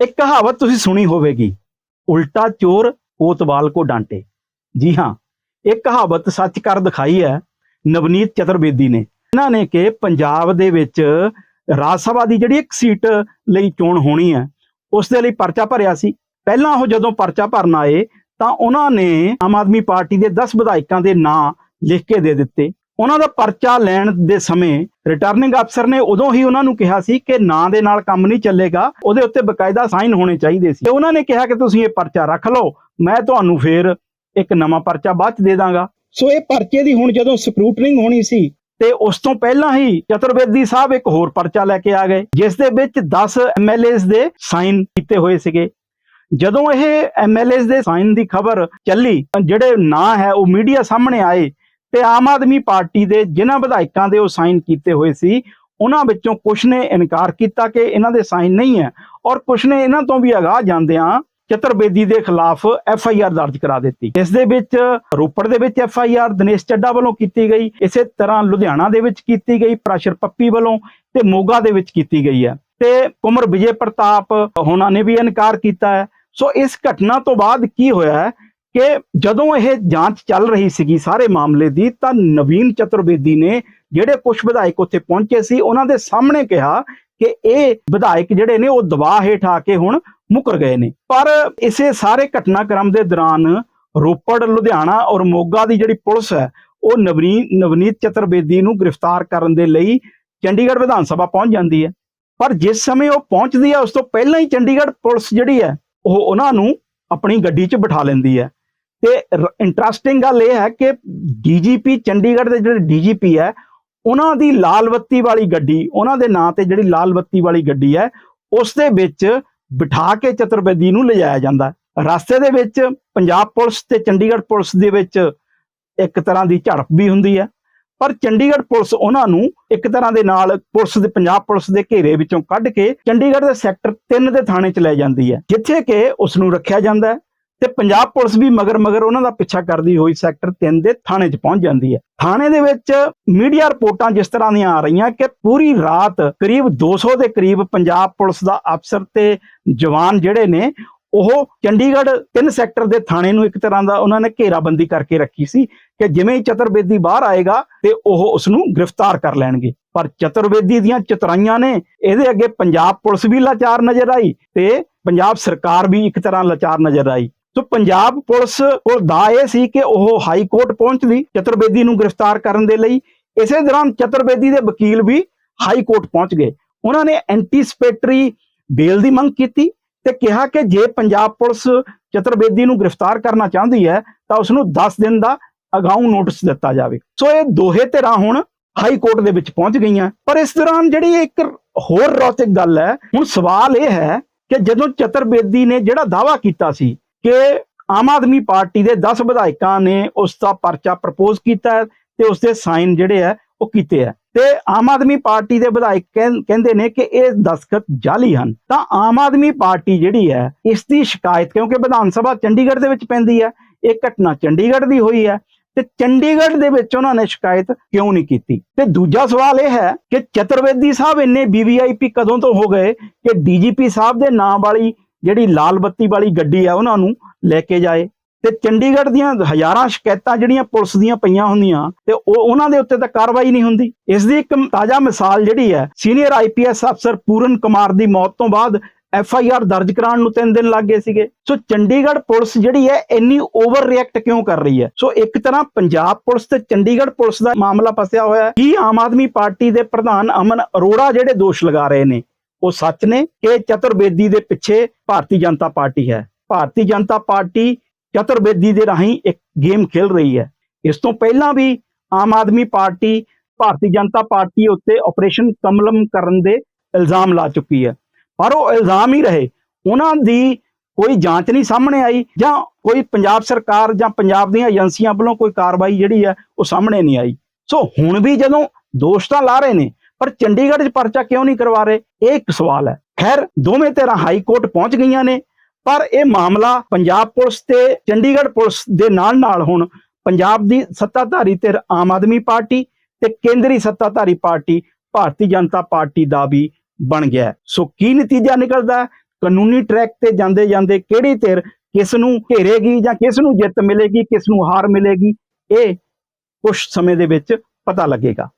ਇੱਕ ਕਹਾਵਤ ਤੁਸੀਂ ਸੁਣੀ ਹੋਵੇਗੀ, ਉਲਟਾ ਚੋਰ ਕੋਤਵਾਲ ਕੋ ਡਾਂਟੇ। ਜੀ ਹਾਂ, ਇਹ ਕਹਾਵਤ ਸੱਚ ਕਰ ਦਿਖਾਈ ਹੈ ਨਵਨੀਤ ਚਤੁਰਵੇਦੀ ਨੇ। ਇਹਨਾਂ ਨੇ ਕਿ ਪੰਜਾਬ ਦੇ ਵਿੱਚ ਰਾਜ ਸਭਾ ਦੀ ਜਿਹੜੀ ਇੱਕ ਸੀਟ ਲਈ ਚੋਣ ਹੋਣੀ ਹੈ, ਉਸ ਦੇ ਲਈ ਪਰਚਾ ਭਰਿਆ ਸੀ। ਪਹਿਲਾਂ ਉਹ ਜਦੋਂ ਪਰਚਾ ਭਰਨ ਆਏ, ਤਾਂ ਉਹਨਾਂ ਨੇ ਆਮ ਆਦਮੀ ਪਾਰਟੀ ਦੇ 10 ਵਿਧਾਇਕਾਂ ਦੇ ਨਾਂ ਲਿਖ ਕੇ ਦੇ ਦਿੱਤੇ। ਉਹਨਾਂ ਦਾ ਪਰਚਾ ਲੈਣ ਦੇ ਸਮੇਂ ਰਿਟਰਨਿੰਗ ਅਫਸਰ ਨੇ ਉਦੋਂ ਹੀ ਉਹਨਾਂ ਨੂੰ ਕਿਹਾ ਸੀ ਕਿ ਨਾਂ ਦੇ ਨਾਲ ਕੰਮ ਨਹੀਂ ਚੱਲੇਗਾ ਉਹਦੇ ਉੱਤੇ ਬਕਾਇਦਾ ਸਾਈਨ ਹੋਣੇ ਚਾਹੀਦੇ ਸੀ। ਤੇ ਉਹਨਾਂ ਨੇ ਕਿਹਾ ਕਿ ਤੁਸੀਂ ਇਹ ਪਰਚਾ ਰੱਖ ਲਓ ਮੈਂ ਤੁਹਾਨੂੰ ਫੇਰ ਇੱਕ ਨਵਾਂ ਪਰਚਾ ਬਾਅਦ ਚ ਦੇ ਦਾਂਗਾ। ਸੋ ਇਹ ਪਰਚੇ ਦੀ ਹੁਣ ਜਦੋਂ ਸਕਰੂਟਨਿੰਗ ਹੋਣੀ ਸੀ ਤੇ ਉਸ ਤੋਂ ਪਹਿਲਾਂ ਹੀ ਚਤੁਰਵੇਦੀ ਸਾਹਿਬ ਇੱਕ ਹੋਰ ਪਰਚਾ ਲੈ ਕੇ ਆ ਗਏ ਜਿਸ ਦੇ ਵਿੱਚ 10 ਐਮਐਲਏਸ ਦੇ ਸਾਈਨ ਕੀਤੇ ਹੋਏ ਸੀਗੇ। ਜਦੋਂ ਇਹ ਐਮਐਲਏਸ ਦੇ ਸਾਈਨ ਦੀ ਖਬਰ ਚੱਲੀ ਤਾਂ ਜਿਹੜੇ ਨਾਂ ਹੈ ਉਹ ਮੀਡੀਆ ਸਾਹਮਣੇ ਆਏ ਤੇ ਆਮ ਆਦਮੀ ਪਾਰਟੀ ਦੇ ਜਿਨ੍ਹਾਂ ਵਿਧਾਇਕਾਂ ਦੇ ਉਹ ਸਾਈਨ ਕੀਤੇ ਹੋਏ ਸੀ, ਉਹਨਾਂ ਵਿੱਚੋਂ ਕੁਝ ਨੇ ਇਨਕਾਰ ਕੀਤਾ ਕਿ ਇਹਨਾਂ ਦੇ ਸਾਈਨ ਨਹੀਂ ਹੈ ਔਰ ਕੁਝ ਨੇ ਇਹਨਾਂ ਤੋਂ ਵੀ ਅਗਾਹ ਜਾਂਦਿਆਂ ਚਤੁਰਬੇਦੀ ਦੇ ਖਿਲਾਫ ਐਫ ਆਈ ਆਰ ਦਰਜ ਕਰਾ ਦਿੱਤੀ। ਇਸ ਦੇ ਵਿੱਚ ਰੋਪੜ ਦੇ ਵਿੱਚ F I R Dinesh Chadha ਵੱਲੋਂ ਕੀਤੀ ਗਈ, ਇਸੇ ਤਰ੍ਹਾਂ ਲੁਧਿਆਣਾ ਦੇ ਵਿੱਚ ਕੀਤੀ ਗਈ, ਪ੍ਰਸ਼ਰ ਪੱਪੀ ਵੱਲੋਂ ਤੇ ਮੋਗਾ ਦੇ ਵਿੱਚ ਕੀਤੀ ਗਈ ਹੈ। ਤੇ ਕੁਮਰ ਵਿਜੇ ਪ੍ਰਤਾਪ ਹੋਣਾ ਨੇ ਵੀ ਇਨਕਾਰ ਕੀਤਾ ਹੈ। ਸੋ ਇਸ ਘਟਨਾ ਤੋਂ ਬਾਅਦ ਕੀ ਹੋਇਆ ਕਿ ਜਦੋਂ ਇਹ ਜਾਂਚ ਚੱਲ ਰਹੀ ਸੀਗੀ ਸਾਰੇ ਮਾਮਲੇ ਦੀ, ਤਾਂ ਨਵੀਨ ਚਤੁਰਵੇਦੀ ਨੇ ਜਿਹੜੇ ਕੁਝ ਵਿਧਾਇਕ ਉੱਥੇ ਪਹੁੰਚੇ ਸੀ, ਉਹਨਾਂ ਦੇ ਸਾਹਮਣੇ ਕਿਹਾ ਕਿ ਇਹ ਵਿਧਾਇਕ ਜਿਹੜੇ ਨੇ, ਉਹ ਦਬਾਅ ਹੇਠ ਆ ਕੇ ਹੁਣ ਮੁਕਰ ਗਏ ਨੇ। ਪਰ ਇਸੇ ਸਾਰੇ ਘਟਨਾਕ੍ਰਮ ਦੇ ਦੌਰਾਨ ਰੋਪੜ, ਲੁਧਿਆਣਾ ਔਰ ਮੋਗਾ ਦੀ ਜਿਹੜੀ ਪੁਲਿਸ ਹੈ, ਉਹ ਨਵਨੀਤ ਨਵਨੀਤ ਚਤੁਰਵੇਦੀ ਨੂੰ ਗ੍ਰਿਫਤਾਰ ਕਰਨ ਦੇ ਲਈ ਚੰਡੀਗੜ੍ਹ ਵਿਧਾਨ ਸਭਾ ਪਹੁੰਚ ਜਾਂਦੀ ਹੈ। ਪਰ ਜਿਸ ਸਮੇਂ ਉਹ ਪਹੁੰਚਦੀ ਹੈ, ਉਸ ਤੋਂ ਪਹਿਲਾਂ ਹੀ ਚੰਡੀਗੜ੍ਹ ਪੁਲਿਸ ਜਿਹੜੀ ਹੈ, ਉਹ ਉਹਨਾਂ ਨੂੰ ਆਪਣੀ ਗੱਡੀ 'ਚ ਬਿਠਾ ਲੈਂਦੀ ਹੈ। ਤੇ ਇੰਟਰਸਟਿੰਗ ਗੱਲ ਇਹ ਹੈ ਕਿ ਡੀਜੀਪੀ ਚੰਡੀਗੜ੍ਹ ਦੇ ਜਿਹੜੇ ਡੀਜੀਪੀ ਹੈ, ਉਹਨਾਂ ਦੀ ਲਾਲ ਬੱਤੀ ਵਾਲੀ ਗੱਡੀ, ਉਹਨਾਂ ਦੇ ਨਾਂ ਤੇ ਜਿਹੜੀ ਲਾਲ ਬੱਤੀ ਵਾਲੀ ਗੱਡੀ ਹੈ, ਉਸ ਦੇ ਵਿੱਚ ਬਿਠਾ ਕੇ ਚਤੁਰਵੇਦੀ ਨੂੰ ਲਿਜਾਇਆ ਜਾਂਦਾ ਰਸਤੇ ਦੇ ਵਿੱਚ ਪੰਜਾਬ ਪੁਲਿਸ ਤੇ ਚੰਡੀਗੜ੍ਹ ਪੁਲਿਸ ਦੇ ਵਿੱਚ ਇੱਕ ਤਰ੍ਹਾਂ ਦੀ ਝੜਪ ਵੀ ਹੁੰਦੀ ਹੈ। ਪਰ ਚੰਡੀਗੜ੍ਹ ਪੁਲਿਸ ਉਹਨਾਂ ਨੂੰ ਇੱਕ ਤਰ੍ਹਾਂ ਦੇ ਨਾਲ ਪੁਲਿਸ ਦੇ, ਪੰਜਾਬ ਪੁਲਿਸ ਦੇ ਘੇਰੇ ਵਿੱਚੋਂ ਕੱਢ ਕੇ ਚੰਡੀਗੜ੍ਹ ਦੇ ਸੈਕਟਰ 3 ਦੇ ਥਾਣੇ 'ਚ ਲੈ ਜਾਂਦੀ ਹੈ, ਜਿੱਥੇ ਕਿ ਉਸ ਨੂੰ ਰੱਖਿਆ ਜਾਂਦਾ ਤੇ ਪੰਜਾਬ ਪੁਲਿਸ ਵੀ ਮਗਰ ਮਗਰ ਉਹਨਾਂ ਦਾ ਪਿੱਛਾ ਕਰਦੀ ਹੋਈ ਸੈਕਟਰ 3 ਦੇ ਥਾਣੇ 'ਚ ਪਹੁੰਚ ਜਾਂਦੀ ਹੈ। ਥਾਣੇ ਦੇ ਵਿੱਚ ਮੀਡੀਆ ਰਿਪੋਰਟਾਂ ਜਿਸ ਤਰ੍ਹਾਂ ਦੀਆਂ ਆ ਰਹੀਆਂ ਕਿ ਪੂਰੀ ਰਾਤ ਕਰੀਬ 200 ਦੇ ਕਰੀਬ ਪੰਜਾਬ ਪੁਲਿਸ ਦਾ ਅਫਸਰ ਤੇ ਜਵਾਨ ਜਿਹੜੇ ਨੇ, ਉਹ ਚੰਡੀਗੜ੍ਹ 3 ਸੈਕਟਰ ਦੇ ਥਾਣੇ ਨੂੰ ਇੱਕ ਤਰ੍ਹਾਂ ਦਾ ਉਹਨਾਂ ਨੇ ਘੇਰਾਬੰਦੀ ਕਰਕੇ ਰੱਖੀ ਸੀ ਕਿ ਜਿਵੇਂ ਹੀ ਚਤੁਰਬੇਦੀ ਬਾਹਰ ਆਏਗਾ ਤੇ ਉਹ ਉਸ ਨੂੰ ਗ੍ਰਿਫਤਾਰ ਕਰ ਲੈਣਗੇ। ਪਰ ਚਤੁਰਬੇਦੀ ਦੀਆਂ ਚਤਰਾਈਆਂ ਨੇ ਇਹਦੇ ਅੱਗੇ ਪੰਜਾਬ ਪੁਲਿਸ ਵੀ ਲਾਚਾਰ ਨਜ਼ਰ ਆਈ ਤੇ ਪੰਜਾਬ ਸਰਕਾਰ ਵੀ ਇੱਕ ਤਰ੍ਹਾਂ ਲਾਚਾਰ ਨਜ਼ਰ ਆਈ। ਸੋ ਪੰਜਾਬ ਪੁਲਿਸ ਕੋਲ ਦਾ ਇਹ ਸੀ ਕਿ ਉਹ ਹਾਈ ਕੋਰਟ ਪਹੁੰਚਦੀ ਚਤੁਰਬੇਦੀ ਨੂੰ ਗ੍ਰਿਫਤਾਰ ਕਰਨ ਦੇ ਲਈ। ਇਸੇ ਦੌਰਾਨ ਚਤੁਰਬੇਦੀ ਦੇ ਵਕੀਲ ਵੀ ਹਾਈ ਕੋਰਟ ਪਹੁੰਚ ਗਏ। ਉਹਨਾਂ ਨੇ ਐਂਟੀਸਪੇਟਰੀ ਬੇਲ ਦੀ ਮੰਗ ਕੀਤੀ ਤੇ ਕਿਹਾ ਕਿ ਜੇ ਪੰਜਾਬ ਪੁਲਿਸ ਚਤੁਰਬੇਦੀ ਨੂੰ ਗ੍ਰਿਫਤਾਰ ਕਰਨਾ ਚਾਹੁੰਦੀ ਹੈ, ਤਾਂ ਉਸ ਨੂੰ 10 ਦਿਨ ਦਾ ਅਗਾਊਂ ਨੋਟਿਸ ਦਿੱਤਾ ਜਾਵੇ। ਸੋ ਇਹ ਦੋਹੇ ਧਿਰਾਂ ਹੁਣ ਹਾਈ ਕੋਰਟ ਦੇ ਵਿੱਚ ਪਹੁੰਚ ਗਈਆਂ। ਪਰ ਇਸ ਦੌਰਾਨ ਜਿਹੜੀ ਇੱਕ ਹੋਰ ਰੌਚਕ ਗੱਲ ਹੈ, ਹੁਣ ਸਵਾਲ ਇਹ ਹੈ ਕਿ ਜਦੋਂ ਚਤੁਰਬੇਦੀ ਨੇ ਜਿਹੜਾ ਦਾਵਾ ਕੀਤਾ ਸੀ ਕਿ ਆਮ ਆਦਮੀ ਪਾਰਟੀ ਦੇ 10 ਵਿਧਾਇਕਾਂ ਨੇ ਉਸ ਦਾ ਪਰਚਾ ਪ੍ਰਪੋਜ਼ ਕੀਤਾ ਹੈ ਤੇ ਉਸ ਦੇ ਸਾਈਨ ਜਿਹੜੇ ਆ ਉਹ ਕੀਤੇ ਆ ਤੇ ਆਮ ਆਦਮੀ ਪਾਰਟੀ ਦੇ ਵਿਧਾਇਕ ਕਹਿੰਦੇ ਨੇ ਕਿ ਇਹ ਦਸਖਤ ਜਾਲੀ ਹਨ। ਤਾਂ ਆਮ ਆਦਮੀ ਪਾਰਟੀ ਜਿਹੜੀ ਹੈ, ਇਸ ਦੀ ਸ਼ਿਕਾਇਤ ਕਿਉਂਕਿ ਵਿਧਾਨ ਸਭਾ ਚੰਡੀਗੜ੍ਹ ਦੇ ਵਿੱਚ ਪੈਂਦੀ ਹੈ, ਇਹ ਘਟਨਾ ਚੰਡੀਗੜ੍ਹ ਦੀ ਹੋਈ ਹੈ ਤੇ ਚੰਡੀਗੜ੍ਹ ਦੇ ਵਿੱਚ ਉਹਨਾਂ ਨੇ ਸ਼ਿਕਾਇਤ ਕਿਉਂ ਨਹੀਂ ਕੀਤੀ? ਤੇ ਦੂਜਾ ਸਵਾਲ ਇਹ ਹੈ ਕਿ ਚਤੁਰਵੇਦੀ ਸਾਹਿਬ ਇੰਨੇ ਵੀਵੀਆਈਪੀ ਕਦੋਂ ਤੋਂ ਹੋ ਗਏ ਕਿ ਡੀਜੀਪੀ ਸਾਹਿਬ ਦੇ ਨਾਮ ਵਾਲੀ ਜਿਹੜੀ ਲਾਲ ਬੱਤੀ ਵਾਲੀ ਗੱਡੀ ਆ ਉਹਨਾਂ ਨੂੰ ਲੈ ਕੇ ਜਾਏ। ਤੇ ਚੰਡੀਗੜ੍ਹ ਦੀਆਂ ਹਜ਼ਾਰਾਂ ਸ਼ਿਕਾਇਤਾਂ ਜਿਹੜੀਆਂ ਪੁਲਿਸ ਦੀਆਂ ਪਈਆਂ ਹੁੰਦੀਆਂ ਤੇ ਉਹ ਉਹਨਾਂ ਦੇ ਉੱਤੇ ਤਾਂ ਕਾਰਵਾਈ ਨਹੀਂ ਹੁੰਦੀ। ਇਸ ਦੀ ਇੱਕ ਤਾਜ਼ਾ ਮਿਸਾਲ ਜਿਹੜੀ ਹੈ, ਸੀਨੀਅਰ ਆਈਪੀਐਸ ਅਫਸਰ ਪੂਰਨ ਕੁਮਾਰ ਦੀ ਮੌਤ ਤੋਂ ਬਾਅਦ ਐਫ ਆਈ ਆਰ ਦਰਜ ਕਰਾਉਣ ਨੂੰ 3 ਦਿਨ ਲੱਗ ਗਏ ਸੀਗੇ। ਸੋ ਚੰਡੀਗੜ੍ਹ ਪੁਲਿਸ ਜਿਹੜੀ ਹੈ, ਇੰਨੀ ਓਵਰ ਰਿਐਕਟ ਕਿਉਂ ਕਰ ਰਹੀ ਹੈ? ਸੋ ਇੱਕ ਤਰ੍ਹਾਂ ਪੰਜਾਬ ਪੁਲਿਸ ਤੇ ਚੰਡੀਗੜ੍ਹ ਪੁਲਿਸ ਦਾ ਮਾਮਲਾ ਫਸਿਆ ਹੋਇਆ ਹੈ। ਕੀ ਆਮ ਆਦਮੀ ਪਾਰਟੀ ਦੇ ਪ੍ਰਧਾਨ ਅਮਨ ਅਰੋੜਾ ਜਿਹੜੇ ਦੋਸ਼ ਲਗਾ ਰਹੇ ਨੇ? ਉਹ ਸੱਚ ਨੇ ਕਿ ਚਤੁਰਬੇਦੀ ਦੇ ਪਿੱਛੇ ਭਾਰਤੀ ਜਨਤਾ ਪਾਰਟੀ ਹੈ। ਭਾਰਤੀ ਜਨਤਾ ਪਾਰਟੀ ਚਤੁਰਬੇਦੀ ਦੇ ਰਾਹੀਂ ਇੱਕ ਗੇਮ ਖੇਲ ਰਹੀ ਹੈ। ਇਸ ਤੋਂ ਪਹਿਲਾਂ ਵੀ ਆਮ ਆਦਮੀ ਪਾਰਟੀ, ਭਾਰਤੀ ਜਨਤਾ ਪਾਰਟੀ ਉੱਤੇ ਆਪਰੇਸ਼ਨ ਕਮਲਮ ਕਰਨ ਦੇ ਇਲਜ਼ਾਮ ਲਾ ਚੁੱਕੀ ਹੈ। ਪਰ ਉਹ ਇਲਜ਼ਾਮ ਹੀ ਰਹੇ। ਉਹਨਾਂ ਦੀ ਕੋਈ ਜਾਂਚ ਨਹੀਂ ਸਾਹਮਣੇ ਆਈ ਜਾਂ ਕੋਈ ਪੰਜਾਬ ਸਰਕਾਰ ਜਾਂ ਪੰਜਾਬ ਦੀਆਂ ਏਜੰਸੀਆਂ ਵੱਲੋਂ ਕੋਈ ਕਾਰਵਾਈ ਜਿਹੜੀ ਹੈ ਉਹ ਸਾਹਮਣੇ ਨਹੀਂ ਆਈ। ਸੋ ਹੁਣ ਵੀ ਜਦੋਂ ਦੋਸ਼ ਤਾਂ ਲਾ ਰਹੇ ਨੇ ਪਰ ਚੰਡੀਗੜ੍ਹ 'ਚ ਪਰਚਾ ਕਿਉਂ ਨਹੀਂ ਕਰਵਾ ਰਹੇ? ਇਹ ਇੱਕ ਸਵਾਲ ਹੈ। ਖੈਰ, ਦੋਵੇਂ ਧਿਰਾਂ ਹਾਈ ਕੋਰਟ ਪਹੁੰਚ ਗਈਆਂ ਨੇ, ਪਰ ਇਹ ਮਾਮਲਾ ਪੰਜਾਬ ਪੁਲਿਸ ਤੇ ਚੰਡੀਗੜ੍ਹ ਪੁਲਿਸ ਦੇ ਨਾਲ ਨਾਲ ਹੁਣ ਪੰਜਾਬ ਦੀ ਸੱਤਾਧਾਰੀ ਧਿਰ ਆਮ ਆਦਮੀ ਪਾਰਟੀ ਤੇ ਕੇਂਦਰੀ ਸੱਤਾਧਾਰੀ ਪਾਰਟੀ, ਭਾਰਤੀ ਜਨਤਾ ਪਾਰਟੀ ਦਾ ਵੀ ਬਣ ਗਿਆ ਸੋ ਕੀ ਨਤੀਜਾ ਨਿਕਲਦਾ ਕਾਨੂੰਨੀ ਟਰੈਕ ਤੇ ਜਾਂਦੇ ਜਾਂਦੇ ਕਿਹੜੀ ਧਿਰ ਕਿਸ ਨੂੰ ਘੇਰੇਗੀ ਜਾਂ ਕਿਸ ਨੂੰ ਜਿੱਤ ਮਿਲੇਗੀ ਕਿਸ ਨੂੰ ਹਾਰ ਮਿਲੇਗੀ? ਇਹ ਕੁਝ ਸਮੇਂ ਦੇ ਵਿੱਚ ਪਤਾ ਲੱਗੇਗਾ।